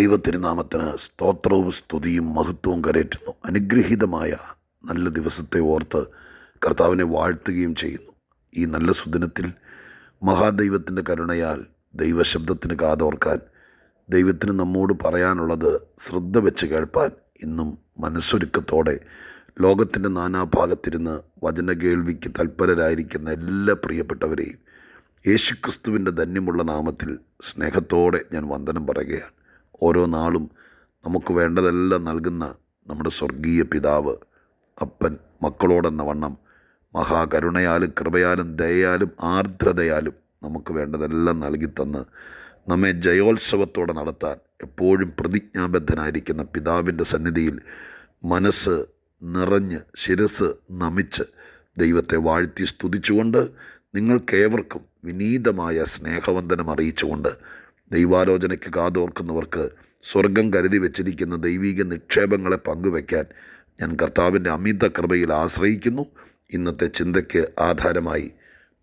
ദൈവത്തിരുനാമത്തിന് സ്തോത്രവും സ്തുതിയും മഹത്വവും കരയറ്റുന്നു അനുഗ്രഹീതമായ നല്ല ദിവസത്തെ ഓർത്ത് കർത്താവിനെ വാഴ്ത്തുകയും ചെയ്യുന്നു. ഈ നല്ല സുദിനത്തിൽ മഹാദൈവത്തിന്റെ കരുണയാൽ ദൈവശബ്ദത്തിന് കാതോർക്കാൻ ദൈവത്തിന് നമ്മോട് പറയാനുള്ളത് ശ്രദ്ധ വെച്ച് കേൾപ്പാൻ ഇന്നും മനസ്സൊരുക്കത്തോടെ ലോകത്തിന്റെ നാനാഭാഗത്തിരുന്ന് വചന കേൾവിക്ക് തൽപരരായിരിക്കുന്ന എല്ലാ പ്രിയപ്പെട്ടവരെയും യേശുക്രിസ്തുവിന്റെ ധന്യമുള്ള നാമത്തിൽ സ്നേഹത്തോടെ ഞാൻ വന്ദനം പറയുകയാണ്. ഓരോ നാളും നമുക്ക് വേണ്ടതെല്ലാം നൽകുന്ന നമ്മുടെ സ്വർഗീയ പിതാവ് അപ്പൻ മക്കളോടെന്ന വണ്ണം മഹാകരുണയാലും കൃപയാലും ദയയാലും ആർദ്രതയാലും നമുക്ക് വേണ്ടതെല്ലാം നൽകി നൽകിത്തന്ന് നമ്മെ ജയോത്സവത്തോടെ നടത്താൻ എപ്പോഴും പ്രതിജ്ഞാബദ്ധനായിരിക്കുന്ന പിതാവിന്റെ സന്നിധിയിൽ മനസ്സ് നിറഞ്ഞ് ശിരസ് നമിച്ച് ദൈവത്തെ വാഴ്ത്തി സ്തുതിച്ചുകൊണ്ട് നിങ്ങൾക്കേവർക്കും വിനീതമായ സ്നേഹവന്ദനം അറിയിച്ചുകൊണ്ട് ദൈവാലോചനയ്ക്ക് കാതോർക്കുന്നവർക്ക് സ്വർഗം കരുതി വച്ചിരിക്കുന്ന ദൈവീക നിക്ഷേപങ്ങളെ പങ്കുവയ്ക്കാൻ ഞാൻ കർത്താവിന്റെ അമിത കൃപയിൽ ആശ്രയിക്കുന്നു. ഇന്നത്തെ ചിന്തയ്ക്ക് ആധാരമായി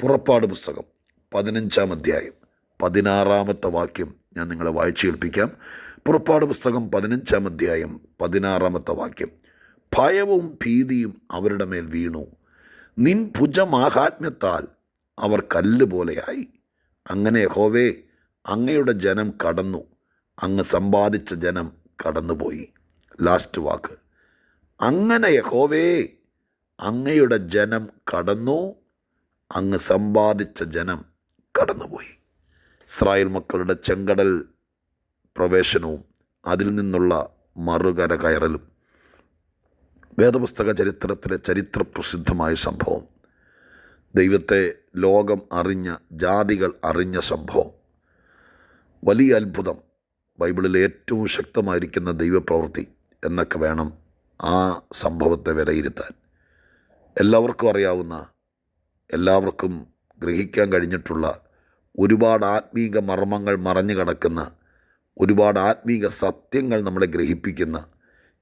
പുറപ്പാട് പുസ്തകം പതിനഞ്ചാം അധ്യായം പതിനാറാമത്തെ വാക്യം ഞാൻ നിങ്ങളെ വായിച്ചു കേൾപ്പിക്കാം. പുറപ്പാട് പുസ്തകം പതിനഞ്ചാം അധ്യായം പതിനാറാമത്തെ വാക്യം ഭയവും ഭീതിയും അവരുടെ മേൽ വീണു. നിൻ ഭുജമാഹാത്മ്യത്താൽ അവർ കല്ല് പോലെയായി അങ്ങനെ ഹോവേ അങ്ങയുടെ ജനം കടന്നു. അങ്ങ് സമ്പാദിച്ച ജനം കടന്നുപോയി. ലാസ്റ്റ് വാക്ക്. അങ്ങനെ യഹോവേ അങ്ങയുടെ ജനം കടന്നു. അങ്ങ് സമ്പാദിച്ച ജനം കടന്നുപോയി. ഇസ്രായേൽ മക്കളുടെ ചെങ്കടൽ പ്രവേശനവും അതിൽ നിന്നുള്ള മറുകര കയറലും. വേദപുസ്തക ചരിത്രത്തിലെ ചരിത്രപ്രസിദ്ധമായ സംഭവം. ദൈവത്തെ ലോകം അറിഞ്ഞ ജാതികൾ അറിഞ്ഞ സംഭവം. വലിയ അത്ഭുതം. ബൈബിളിലെ ഏറ്റവും ശക്തമായിരിക്കുന്ന ദൈവപ്രവൃത്തി എന്നൊക്കെ വേണം ആ സംഭവത്തെ വിലയിരുത്താൻ. എല്ലാവർക്കും അറിയാവുന്ന എല്ലാവർക്കും ഗ്രഹിക്കാൻ കഴിഞ്ഞിട്ടുള്ള ഒരുപാട് ആത്മീക മർമ്മങ്ങൾ മറഞ്ഞു കിടക്കുന്ന ഒരുപാട് ആത്മീക സത്യങ്ങൾ നമ്മളെ ഗ്രഹിപ്പിക്കുന്ന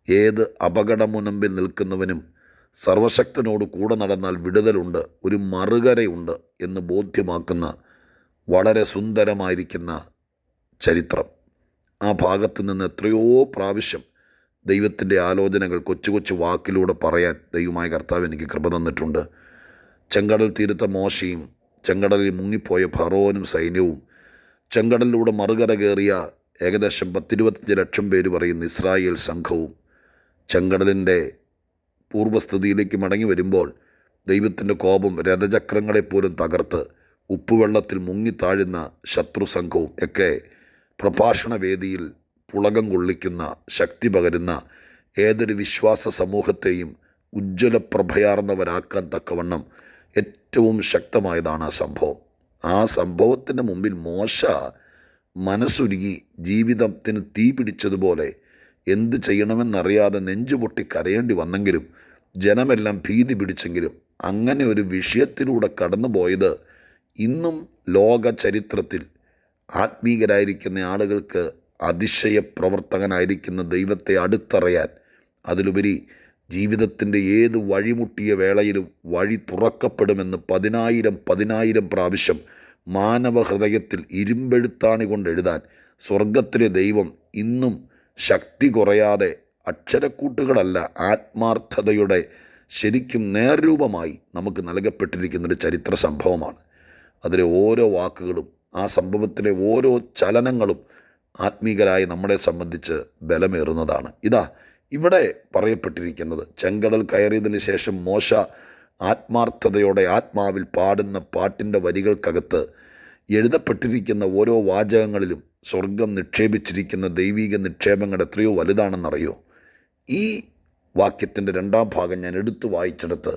ഏത് അപകടമുനമ്പിൽ നിൽക്കുന്നവനും സർവശക്തനോട് കൂടെ നടന്നാൽ വിടുതലുണ്ട് ഒരു മറുകരയുണ്ട് എന്ന് ബോധ്യമാക്കുന്ന വളരെ സുന്ദരമായിരിക്കുന്ന ചരിത്രം. ആ ഭാഗത്തു നിന്ന് എത്രയോ പ്രാവശ്യം ദൈവത്തിന്റെ ആലോചനകൾ കൊച്ചു കൊച്ചു വാക്കിലൂടെ പറയാൻ ദൈവമായ കർത്താവ് എനിക്ക് കൃപ തന്നിട്ടുണ്ട്. ചെങ്കടൽ തീരത്ത മോശയും ചെങ്കടലിൽ മുങ്ങിപ്പോയ ഫറോനും സൈന്യവും ചെങ്കടലിലൂടെ മറുകര കയറിയ ഏകദേശം പത്തിരുപത്തഞ്ച് ലക്ഷം പേര് പറയുന്ന ഇസ്രായേൽ സംഘവും ചെങ്കടലിന്റെ പൂർവസ്ഥിതിയിലേക്ക് മടങ്ങി വരുമ്പോൾ ദൈവത്തിന്റെ കോപം രഥചക്രങ്ങളെപ്പോലും തകർത്ത് ഉപ്പുവെള്ളത്തിൽ മുങ്ങി താഴുന്ന ശത്രു സംഘവും ഒക്കെ പ്രഭാഷണ വേദിയിൽ പുളകം കൊള്ളിക്കുന്ന ശക്തി പകരുന്ന ഏതൊരു വിശ്വാസ സമൂഹത്തെയും ഉജ്ജ്വല പ്രഭയാർന്നവരാക്കാൻ തക്കവണ്ണം ഏറ്റവും ശക്തമായതാണ് ആ സംഭവം. ആ സംഭവത്തിന് മുമ്പിൽ മോശ മനസ്സുരുകി ജീവിതത്തിന് തീ പിടിച്ചതുപോലെ എന്ത് ചെയ്യണമെന്നറിയാതെ നെഞ്ചുപൊട്ടി കരയേണ്ടി വന്നെങ്കിലും ജനമെല്ലാം ഭീതി പിടിച്ചെങ്കിലും അങ്ങനെ ഒരു വിഷയത്തിലൂടെ കടന്നുപോയത് ഇന്നും ലോക ചരിത്രത്തിൽ ആത്മീകരായിരിക്കുന്ന ആളുകൾക്ക് അതിശയ പ്രവർത്തകനായിരിക്കുന്ന ദൈവത്തെ അടുത്തറിയാൻ അതിലുപരി ജീവിതത്തിന്റെ ഏത് വഴിമുട്ടിയ വേളയിലും വഴി തുറക്കപ്പെടുമെന്ന് പതിനായിരം പതിനായിരം പ്രാവശ്യം മാനവ ഹൃദയത്തിൽ ഇരുമ്പെഴുത്താണി കൊണ്ട് എഴുതാൻ സ്വർഗത്തിലെ ദൈവം ഇന്നും ശക്തി കുറയാതെ അക്ഷരക്കൂട്ടുകളല്ല ആത്മാർത്ഥതയുടെ ശരിക്കും നേർരൂപമായി നമുക്ക് നൽകപ്പെട്ടിരിക്കുന്നൊരു ചരിത്ര സംഭവമാണ് അതിലെ ഓരോ വാക്കുകളും ആ സംഭവത്തിലെ ഓരോ ചലനങ്ങളും ആത്മീകരായി നമ്മളെ സംബന്ധിച്ച് ബലമേറുന്നതാണ്. ഇതാ ഇവിടെ പറയപ്പെട്ടിരിക്കുന്നത് ചെങ്കടൽ കയറിയതിന് ശേഷം മോശ ആത്മാർത്ഥതയോടെ ആത്മാവിൽ പാടുന്ന പാട്ടിന്റെ വരികൾക്കകത്ത് എഴുതപ്പെട്ടിരിക്കുന്ന ഓരോ വാചകങ്ങളിലും സ്വർഗം നിക്ഷേപിച്ചിരിക്കുന്ന ദൈവീക നിക്ഷേപങ്ങൾ എത്രയോ വലുതാണെന്നറിയോ? ഈ വാക്യത്തിന്റെ രണ്ടാം ഭാഗം ഞാൻ എടുത്തു വായിച്ചെടുത്ത്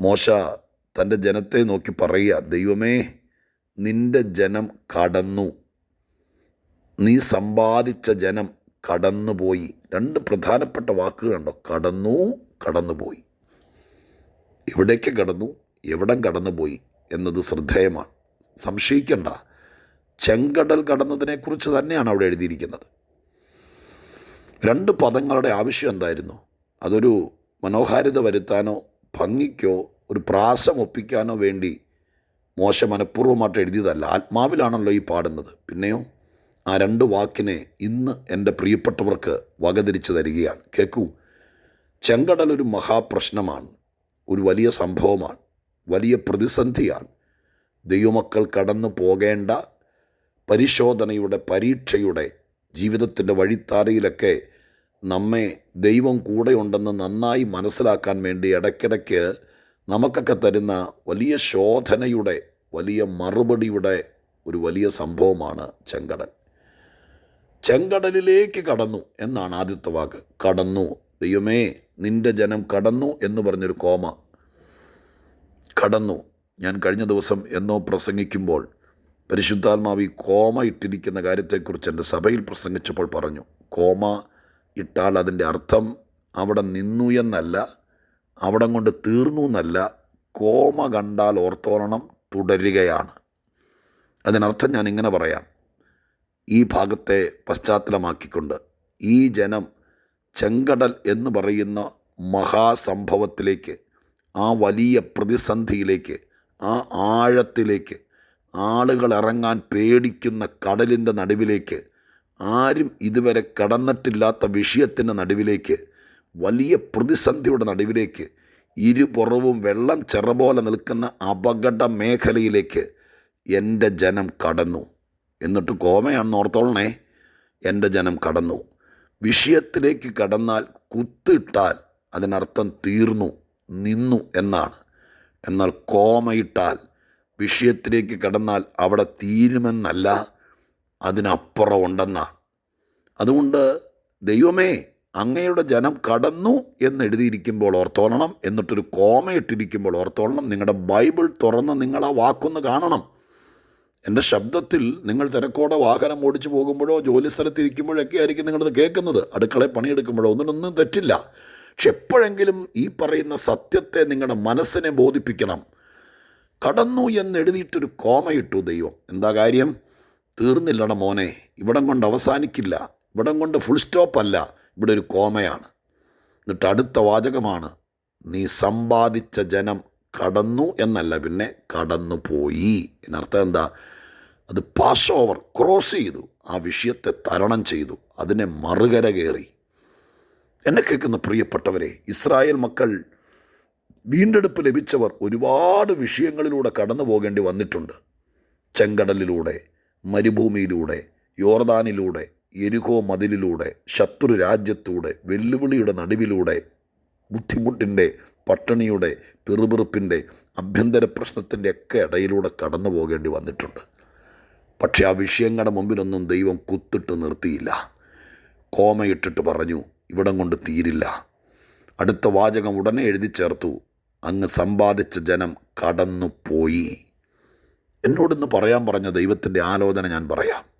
മോശ തന്റെ ജനത്തെ നോക്കി പറയുക ദൈവമേ നിന്റെ ജനം കടന്നു. നീ സമ്പാദിച്ച ജനം കടന്നുപോയി. രണ്ട് പ്രധാനപ്പെട്ട വാക്കുകളുണ്ടോ കടന്നു കടന്നുപോയി. എവിടേക്ക് കടന്നു? എവിടം കടന്നുപോയി എന്നത് ശ്രദ്ധേയമാണ്. സംശയിക്കണ്ട. ചെങ്കടൽ കടന്നതിനെക്കുറിച്ച് തന്നെയാണ് അവിടെ എഴുതിയിരിക്കുന്നത്. രണ്ട് പദങ്ങളുടെ ആവശ്യം എന്തായിരുന്നു? അതൊരു മനോഹാരിത വരുത്താനോ ഭംഗിക്കോ ഒരു പ്രാസം ഒപ്പിക്കാനോ വേണ്ടി മോശ മനഃപൂർവമായിട്ട് എഴുതിയതല്ല. ആത്മാവിലാണല്ലോ ഈ പാടുന്നത്. പിന്നെയോ ആ രണ്ട് വാക്കിനെ ഇന്ന് എന്റെ പ്രിയപ്പെട്ടവർക്ക് വകതിരിച്ച് തരികയാണ്. കേൾക്കൂ ചെങ്കടൽ ഒരു മഹാപ്രശ്നമാണ്. ഒരു വലിയ സംഭവമാണ്. വലിയ പ്രതിസന്ധിയാണ്. ദൈവമക്കൾ കടന്നു പോകേണ്ട പരിശോധനയുടെ പരീക്ഷയുടെ ജീവിതത്തിന്റെ വഴിത്താരയിലൊക്കെ നമ്മെ ദൈവം കൂടെയുണ്ടെന്ന് നന്നായി മനസ്സിലാക്കാൻ വേണ്ടി ഇടയ്ക്കിടയ്ക്ക് നമുക്കൊക്കെ തരുന്ന വലിയ ശോധനയുടെ വലിയ മറുപടിയുടെ ഒരു വലിയ സംഭവമാണ് ചെങ്കടൽ. ചെങ്കടലിലേക്ക് കടന്നു എന്നാണ് ആദ്യത്തെ വാക്ക്. കടന്നു. ദൈവമേ നിന്റെ ജനം കടന്നു എന്ന് പറഞ്ഞൊരു കോമ. കടന്നു. ഞാൻ കഴിഞ്ഞ ദിവസം എന്നോ പ്രസംഗിക്കുമ്പോൾ പരിശുദ്ധാത്മാവി കോമ ഇട്ടിരിക്കുന്ന കാര്യത്തെക്കുറിച്ച് എന്റെ സഭയിൽ പ്രസംഗിച്ചപ്പോൾ പറഞ്ഞു. കോമ ഇട്ടാൽ അതിന്റെ അർത്ഥം അവിടെ നിന്നു എന്നല്ല അവിടം കൊണ്ട് തീർന്നു എന്നല്ല കോമ കണ്ടാൽ ഓർത്തോളണം തുടരുകയാണ്. അതിനർത്ഥം ഞാൻ ഇങ്ങനെ പറയാം. ഈ ഭാഗത്തെ പശ്ചാത്തലമാക്കിക്കൊണ്ട് ഈ ജനം ചെങ്കടൽ എന്ന് പറയുന്ന മഹാസംഭവത്തിലേക്ക് ആ വലിയ പ്രതിസന്ധിയിലേക്ക് ആ ആഴത്തിലേക്ക് ആളുകൾ ഇറങ്ങാൻ പേടിക്കുന്ന കടലിന്റെ നടുവിലേക്ക് ആരും ഇതുവരെ കടന്നിട്ടില്ലാത്ത വിഷയത്തിന്റെ നടുവിലേക്ക് വലിയ പ്രതിസന്ധിയുടെ നടുവിലേക്ക് ഇരുപുറവും വെള്ളം ചെറുപോലെ നിൽക്കുന്ന അപകട മേഖലയിലേക്ക് എന്റെ ജനം കടന്നു. എന്നിട്ട് കോമയാണെന്ന് ഓർത്തോളണേ. എന്റെ ജനം കടന്നു. വിഷയത്തിലേക്ക് കടന്നാൽ കുത്തിട്ടാൽ അതിനർത്ഥം തീർന്നു നിന്നു എന്നാണ്. എന്നാൽ കോമയിട്ടാൽ വിഷയത്തിലേക്ക് കടന്നാൽ അവിടെ തീരുമെന്നല്ല അതിനപ്പുറം ഉണ്ടെന്നാണ്. അതുകൊണ്ട് ദൈവമേ അങ്ങയുടെ ജനം കടന്നു എന്ന് എഴുതിയിരിക്കുമ്പോൾ ഓർത്തോളണം. എന്നിട്ടൊരു കോമയിട്ടിരിക്കുമ്പോൾ ഓർത്തോളണം. നിങ്ങളുടെ ബൈബിൾ തുറന്ന് നിങ്ങൾ ആ വാക്കൊന്ന് കാണണം. എന്റെ ശബ്ദത്തിൽ നിങ്ങൾ തിരക്കോടെ വാഹനം ഓടിച്ചു പോകുമ്പോഴോ ജോലി സ്ഥലത്തിരിക്കുമ്പോഴൊക്കെ ആയിരിക്കും നിങ്ങളത് കേൾക്കുന്നത്. അടുക്കളയിൽ പണിയെടുക്കുമ്പോഴോ ഒന്നിനൊന്നും തെറ്റില്ല. പക്ഷെ എപ്പോഴെങ്കിലും ഈ പറയുന്ന സത്യത്തെ നിങ്ങളുടെ മനസ്സിനെ ബോധിപ്പിക്കണം. കടന്നു എന്ന് എഴുതിയിട്ടൊരു കോമയിട്ടു ദൈവം. എന്താ കാര്യം? തീർന്നില്ലട മോനെ. ഇവിടം കൊണ്ട് അവസാനിക്കില്ല. ഇവിടം കൊണ്ട് ഫുൾ സ്റ്റോപ്പ് അല്ല. ഇവിടെ ഒരു കോമയാണ്. എന്നിട്ട് അടുത്ത വാചകമാണ് നീ സമ്പാദിച്ച ജനം കടന്നു എന്നല്ല പിന്നെ കടന്നു പോയി എന്നർത്ഥം എന്താ? അത് പാസ് ഓവർ ക്രോസ് ചെയ്തു ആ വിഷയത്തെ തരണം ചെയ്തു അതിനെ മറുകര കയറി. എന്നെ കേൾക്കുന്ന പ്രിയപ്പെട്ടവരെ ഇസ്രായേൽ മക്കൾ വീണ്ടെടുപ്പ് ലഭിച്ചവർ ഒരുപാട് വിഷയങ്ങളിലൂടെ കടന്നു പോകേണ്ടി വന്നിട്ടുണ്ട്. ചെങ്കടലിലൂടെ മരുഭൂമിയിലൂടെ യോർദാനിലൂടെ എരുകോ മതിലിലൂടെ ശത്രു രാജ്യത്തൂടെ വെല്ലുവിളിയുടെ നടുവിലൂടെ ബുദ്ധിമുട്ടിന്റെ പട്ടിണിയുടെ പിറുപിറുപ്പിന്റെ ആഭ്യന്തര പ്രശ്നത്തിന്റെ ഒക്കെ ഇടയിലൂടെ കടന്നു പോകേണ്ടി വന്നിട്ടുണ്ട്. പക്ഷെ ആ വിഷയങ്ങളുടെ മുമ്പിലൊന്നും ദൈവം കുത്തിട്ട് നിർത്തിയില്ല. കോമയിട്ടിട്ട് പറഞ്ഞു ഇവിടം കൊണ്ട് തീരില്ല. അടുത്ത വാചകം ഉടനെ എഴുതി ചേർത്തു. അങ്ങ് സമ്പാദിച്ച ജനം കടന്നു പോയി എന്നോടിന്ന് പറയാൻ പറഞ്ഞ ദൈവത്തിന്റെ ആലോചന ഞാൻ പറയാം.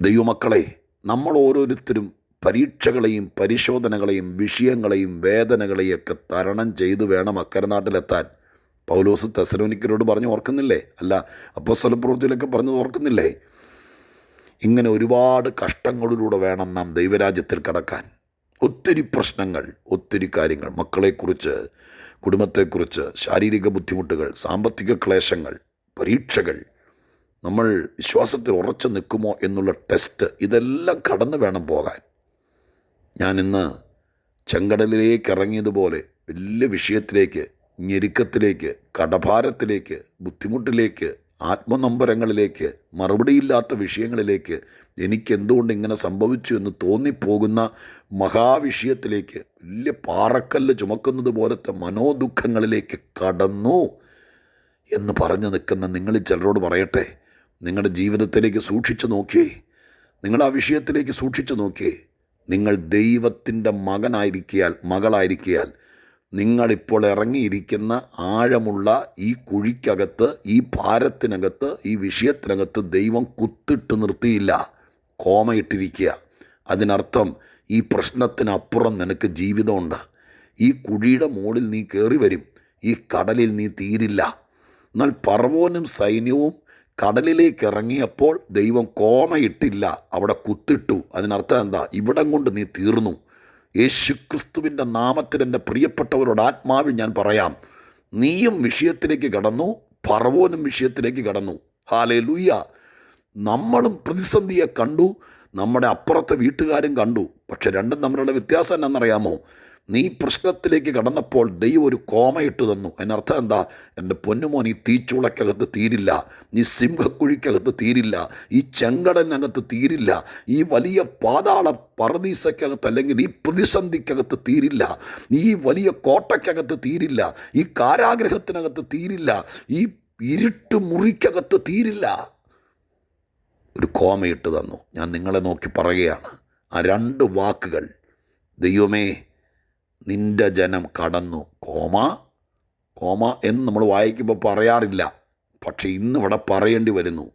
ദൈവമക്കളെ നമ്മൾ ഓരോരുത്തരും പരീക്ഷകളെയും പരിശോധനകളെയും വിഷയങ്ങളെയും വേദനകളെയും ഒക്കെ തരണം ചെയ്ത് വേണം അക്കരെ നാട്ടിലെത്താൻ പൗലോസ് തെസലോനിക്കരോട് പറഞ്ഞു ഓർക്കുന്നില്ലേ? അല്ല അപ്പോൾ സ്ഥലപ്രവൃത്തിയിലൊക്കെ പറഞ്ഞു ഓർക്കുന്നില്ലേ? ഇങ്ങനെ ഒരുപാട് കഷ്ടങ്ങളിലൂടെ വേണം നാം ദൈവരാജ്യത്തിൽ കടക്കാൻ. ഒത്തിരി പ്രശ്നങ്ങൾ ഒത്തിരി കാര്യങ്ങൾ. മക്കളെക്കുറിച്ച് കുടുംബത്തെക്കുറിച്ച് ശാരീരിക ബുദ്ധിമുട്ടുകൾ സാമ്പത്തിക ക്ലേശങ്ങൾ പരീക്ഷകൾ നമ്മൾ വിശ്വാസത്തിൽ ഉറച്ചു നിൽക്കുമോ എന്നുള്ള ടെസ്റ്റ് ഇതെല്ലാം കടന്നു വേണം പോകാൻ. ഞാൻ ഇന്ന് ചെങ്കടലിലേക്ക് ഇറങ്ങിയതുപോലെ വലിയ വിഷയത്തിലേക്ക് ഞെരുക്കത്തിലേക്ക് കടഭാരത്തിലേക്ക് ബുദ്ധിമുട്ടിലേക്ക് ആത്മനൊമ്പരങ്ങളിലേക്ക് മറുപടിയില്ലാത്ത വിഷയങ്ങളിലേക്ക് എനിക്ക് എന്തുകൊണ്ട് ഇങ്ങനെ സംഭവിച്ചു എന്ന് തോന്നിപ്പോകുന്ന മഹാവിഷയത്തിലേക്ക് വലിയ പാറക്കല്ല് ചുമക്കുന്നത് പോലത്തെ മനോദുഃഖങ്ങളിലേക്ക് കടന്നു എന്ന് പറഞ്ഞു നിൽക്കുന്ന നിങ്ങളിൽ ചിലരോട് പറയട്ടെ. നിങ്ങളുടെ ജീവിതത്തിലേക്ക് സൂക്ഷിച്ചു നോക്കിയേ നിങ്ങൾ ആ വിഷയത്തിലേക്ക് സൂക്ഷിച്ചു നോക്കിയേ നിങ്ങൾ ദൈവത്തിന്റെ മകനായിരിക്കിയാൽ മകളായിരിക്കിയാൽ നിങ്ങളിപ്പോൾ ഇറങ്ങിയിരിക്കുന്ന ആഴമുള്ള ഈ കുഴിക്കകത്ത് ഈ ഭാരത്തിനകത്ത് ഈ വിഷയത്തിനകത്ത് ദൈവം കുത്തിട്ട് നിർത്തിയില്ല. കോമയിട്ടിരിക്കുക. അതിനർത്ഥം ഈ പ്രശ്നത്തിനപ്പുറം നിനക്ക് ജീവിതമുണ്ട്. ഈ കുഴിയുടെ മുകളിൽ നീ കയറി വരും. ഈ കടലിൽ നീ തീരില്ല. എന്നാൽ പർവോനും സൈന്യവും കടലിലേക്ക് ഇറങ്ങിയപ്പോൾ ദൈവം കോമയിട്ടില്ല അവിടെ കുത്തിട്ടു. അതിനർത്ഥം എന്താ? ഇവിടം കൊണ്ട് നീ തീർന്നു. യേശു ക്രിസ്തുവിന്റെ നാമത്തിൽ എന്റെ പ്രിയപ്പെട്ടവരോട് ആത്മാവിൽ ഞാൻ പറയാം. നീയും വിഷയത്തിലേക്ക് കടന്നു പറവോനും വിഷയത്തിലേക്ക് കടന്നു. ഹാലേ ലൂയ്യ നമ്മളും പ്രതിസന്ധിയെ കണ്ടു നമ്മുടെ അപ്പുറത്തെ വീട്ടുകാരും കണ്ടു. പക്ഷെ രണ്ടും തമ്മിലുള്ള വ്യത്യാസം എന്നാണെന്നറിയാമോ? നീ പ്രശ്നത്തിലേക്ക് കടന്നപ്പോൾ ദൈവം ഒരു കോമയിട്ട് തന്നു. അതിനർത്ഥം എന്താ? എന്റെ പൊന്നുമോൻ ഈ തീച്ചുളക്കകത്ത് തീരില്ല. നീ സിംഹക്കുഴിക്കകത്ത് തീരില്ല. ഈ ചെങ്കടലിനകത്ത് തീരില്ല. ഈ വലിയ പാതാള പറദീസക്കകത്ത് അല്ലെങ്കിൽ ഈ പ്രതിസന്ധിക്കകത്ത് തീരില്ല. ഈ വലിയ കോട്ടയ്ക്കകത്ത് തീരില്ല. ഈ കാരാഗ്രഹത്തിനകത്ത് തീരില്ല. ഈ ഇരുട്ട് മുറിക്കകത്ത് തീരില്ല. ഒരു കോമയിട്ട് തന്നു. ഞാൻ നിങ്ങളെ നോക്കി പറയുകയാണ്. ആ രണ്ട് വാക്കുകൾ ദൈവമേ നിന്റെ ജനം കടന്നു. കോമ കോമ എന്ന് നമ്മൾ വായിക്കുമ്പോൾ പറയാറില്ല. പക്ഷെ ഇന്നിവിടെ പറയേണ്ടി വരുന്നു.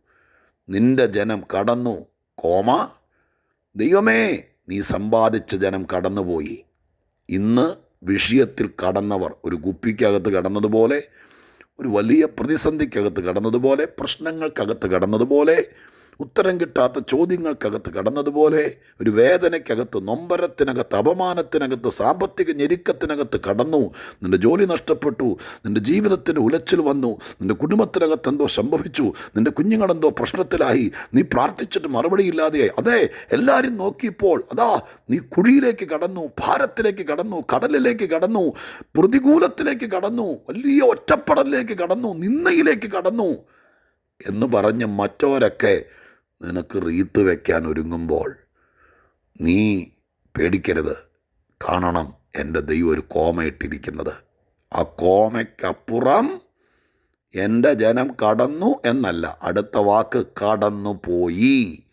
നിന്റെ ജനം കടന്നു. കോമ ദൈവമേ നീ സമ്പാദിച്ച ജനം കടന്നുപോയി. ഇന്ന് വിഷയത്തിൽ കടന്നവർ ഒരു കുപ്പിക്കകത്ത് കടന്നതുപോലെ ഒരു വലിയ പ്രതിസന്ധിക്കകത്ത് കടന്നതുപോലെ പ്രശ്നങ്ങൾക്കകത്ത് കടന്നതുപോലെ ഉത്തരം കിട്ടാത്ത ചോദ്യങ്ങൾക്കകത്ത് കടന്നതുപോലെ ഒരു വേദനയ്ക്കകത്ത് നൊമ്പരത്തിനകത്ത് അപമാനത്തിനകത്ത് സാമ്പത്തിക ഞെരുക്കത്തിനകത്ത് കടന്നു. നിന്റെ ജോലി നഷ്ടപ്പെട്ടു നിന്റെ ജീവിതത്തിന്റെ ഉലച്ചിൽ വന്നു നിന്റെ കുടുംബത്തിനകത്ത് എന്തോ സംഭവിച്ചു നിന്റെ കുഞ്ഞുങ്ങളെന്തോ പ്രശ്നത്തിലായി നീ പ്രാർത്ഥിച്ചിട്ട് മറുപടിയില്ലാതെയായി. അതെ എല്ലാവരും നോക്കിയപ്പോൾ അതാ നീ കുഴിയിലേക്ക് കടന്നു ഭാരത്തിലേക്ക് കടന്നു കടലിലേക്ക് കടന്നു പ്രതികൂലത്തിലേക്ക് കടന്നു വലിയ ഒറ്റപ്പെടലിലേക്ക് കടന്നു നിന്നയിലേക്ക് കടന്നു എന്ന് പറഞ്ഞ് മറ്റവരൊക്കെ നിനക്ക് റീത്ത് വയ്ക്കാൻ ഒരുങ്ങുമ്പോൾ നീ പേടിക്കരുത്. കാണണം എന്റെ ദൈവം ഒരു കോമയിട്ടിരിക്കുന്നത്. ആ കോമയ്ക്കപ്പുറം എന്റെ ജനം കടന്നു എന്നല്ല അടുത്ത വാക്ക് കടന്നു പോയി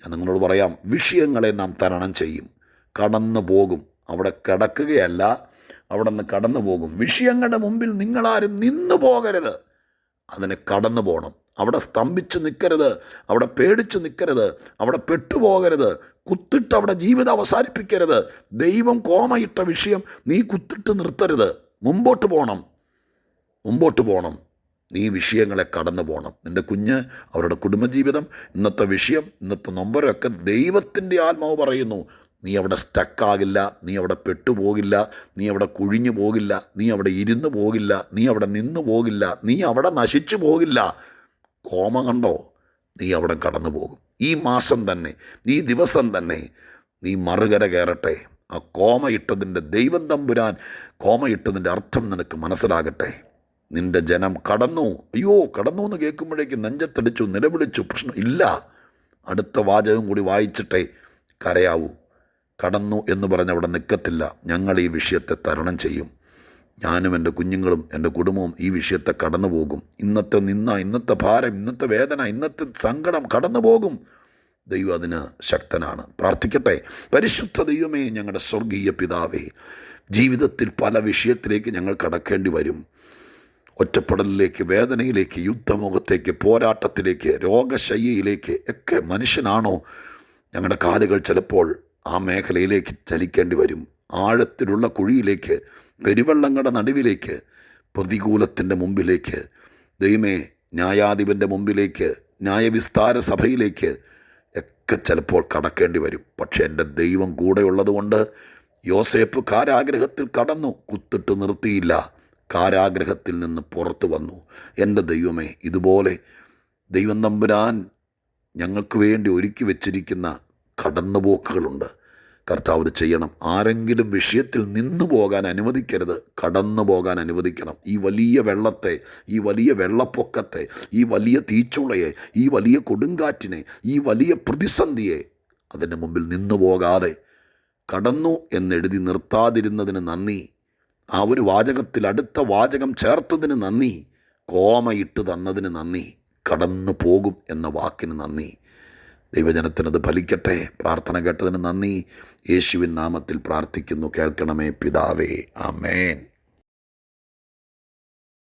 ഞാൻ നിങ്ങളോട് പറയാം വിഷയങ്ങളെ നാം തരണം ചെയ്യും. കടന്നു പോകും. അവിടെ കിടക്കുകയല്ല അവിടെ നിന്ന് കടന്നു പോകും. വിഷയങ്ങളുടെ മുമ്പിൽ നിങ്ങളാരും നിന്നു പോകരുത്. അതിനെ കടന്നു പോകണം അവിടെ സ്തംഭിച്ച് നിൽക്കരുത് അവിടെ പേടിച്ച് നിൽക്കരുത് അവിടെ പെട്ടുപോകരുത് കുത്തിട്ട് അവിടെ ജീവിതം അവസാനിപ്പിക്കരുത്. ദൈവം കോമയിട്ട വിഷയം നീ കുത്തിട്ട് നിർത്തരുത്. മുമ്പോട്ട് പോകണം മുമ്പോട്ട് പോകണം നീ വിഷയങ്ങളെ കടന്നു പോകണം നിന്റെ കുഞ്ഞ് അവരുടെ കുടുംബജീവിതം ഇന്നത്തെ വിഷയം ഇന്നത്തെ നൊമ്പരമൊക്കെ ദൈവത്തിന്റെ ആത്മാവ് പറയുന്നു. നീ അവിടെ സ്റ്റക്കാകില്ല നീ അവിടെ പെട്ടുപോകില്ല നീ അവിടെ കുഴിഞ്ഞു പോകില്ല നീ അവിടെ ഇരുന്ന് പോകില്ല നീ അവിടെ നിന്ന് പോകില്ല നീ അവിടെ നശിച്ചു പോകില്ല. കോമ കണ്ടോ? നീ അവിടെ കടന്നു പോകും. ഈ മാസം തന്നെ ഈ ദിവസം തന്നെ നീ മറുകര കയറട്ടെ. ആ കോമ ഇട്ടതിന്റെ ദൈവം തമ്പുരാൻ കോമ ഇട്ടതിന്റെ അർത്ഥം നിനക്ക് മനസ്സിലാകട്ടെ. നിന്റെ ജനം കടന്നു. അയ്യോ കടന്നു എന്ന് കേൾക്കുമ്പോഴേക്കും നെഞ്ചത്തടിച്ചു നിലവിളിച്ചു. പ്രശ്നം ഇല്ല. അടുത്ത വാചകം കൂടി വായിച്ചിട്ടേ കരയാവൂ. കടന്നു എന്ന് പറഞ്ഞ് അവിടെ നിൽക്കത്തില്ല ഞങ്ങൾ ഈ വിഷയത്തെ തരണം ചെയ്യും. ഞാനും എന്റെ കുഞ്ഞുങ്ങളും എന്റെ കുടുംബവും ഈ വിഷയത്തെ കടന്നു പോകും ഇന്നത്തെ നിന്ന ഇന്നത്തെ ഭാരം ഇന്നത്തെ വേദന ഇന്നത്തെ സങ്കടം കടന്നു പോകും ദൈവം അതിന് ശക്തനാണ്. പ്രാർത്ഥിക്കട്ടെ. പരിശുദ്ധ ദൈവമേ ഞങ്ങളുടെ സ്വർഗീയ പിതാവേ ജീവിതത്തിൽ പല വിഷയത്തിലേക്ക് ഞങ്ങൾ കടക്കേണ്ടി വരും. ഒറ്റപ്പെടലിലേക്ക് വേദനയിലേക്ക് യുദ്ധമുഖത്തേക്ക് പോരാട്ടത്തിലേക്ക് രോഗശയ്യയിലേക്ക് ഒക്കെ മനുഷ്യനാണോ? ഞങ്ങളുടെ കാലുകൾ ചിലപ്പോൾ ആ മേഖലയിലേക്ക് ചലിക്കേണ്ടി വരും. ആഴത്തിലുള്ള കുഴിയിലേക്ക് പെരുവെള്ളങ്ങളുടെ നടുവിലേക്ക് പ്രതികൂലത്തിന്റെ മുമ്പിലേക്ക് ദൈവമേ ന്യായാധിപന്റെ മുമ്പിലേക്ക് ന്യായവിസ്താര സഭയിലേക്ക് ഒക്കെ ചിലപ്പോൾ കടക്കേണ്ടി വരും. പക്ഷേ എന്റെ ദൈവം കൂടെയുള്ളതുകൊണ്ട് യോസേപ്പ് കാരാഗ്രഹത്തിൽ കടന്നു കുത്തിട്ട് നിർത്തിയില്ല. കാരാഗ്രഹത്തിൽ നിന്ന് പുറത്തു വന്നു. എന്റെ ദൈവമേ ഇതുപോലെ ദൈവം തമ്പുരാൻ ഞങ്ങൾക്ക് വേണ്ടി ഒരുക്കി വച്ചിരിക്കുന്ന കടന്നുപോക്കുകളുണ്ട്. കർത്താവ് ചെയ്യണം. ആരെങ്കിലും വിഷയത്തിൽ നിന്നു പോകാൻ അനുവദിക്കരുത്. കടന്നു പോകാൻ അനുവദിക്കണം. ഈ വലിയ വെള്ളത്തെ ഈ വലിയ വെള്ളപ്പൊക്കത്തെ ഈ വലിയ തീച്ചുളയെ ഈ വലിയ കൊടുങ്കാറ്റിനെ ഈ വലിയ പ്രതിസന്ധിയെ അതിന്റെ മുമ്പിൽ നിന്നു പോകാതെ കടന്നു എന്നെഴുതി നിർത്താതിരുന്നതിന് നന്ദി. ആ ഒരു വാചകത്തിൽ അടുത്ത വാചകം ചേർത്തതിന് നന്ദി. കോമയിട്ട് തന്നതിന് നന്ദി. കടന്നു പോകും എന്ന വാക്കിന് നന്ദി. ദൈവജനത്തിനത് ഫലിക്കട്ടെ. പ്രാർത്ഥന കേട്ടതിന് നന്ദി. യേശുവിൻ നാമത്തിൽ പ്രാർത്ഥിക്കുന്നു. കേൾക്കണമേ പിതാവേ. ആമേൻ.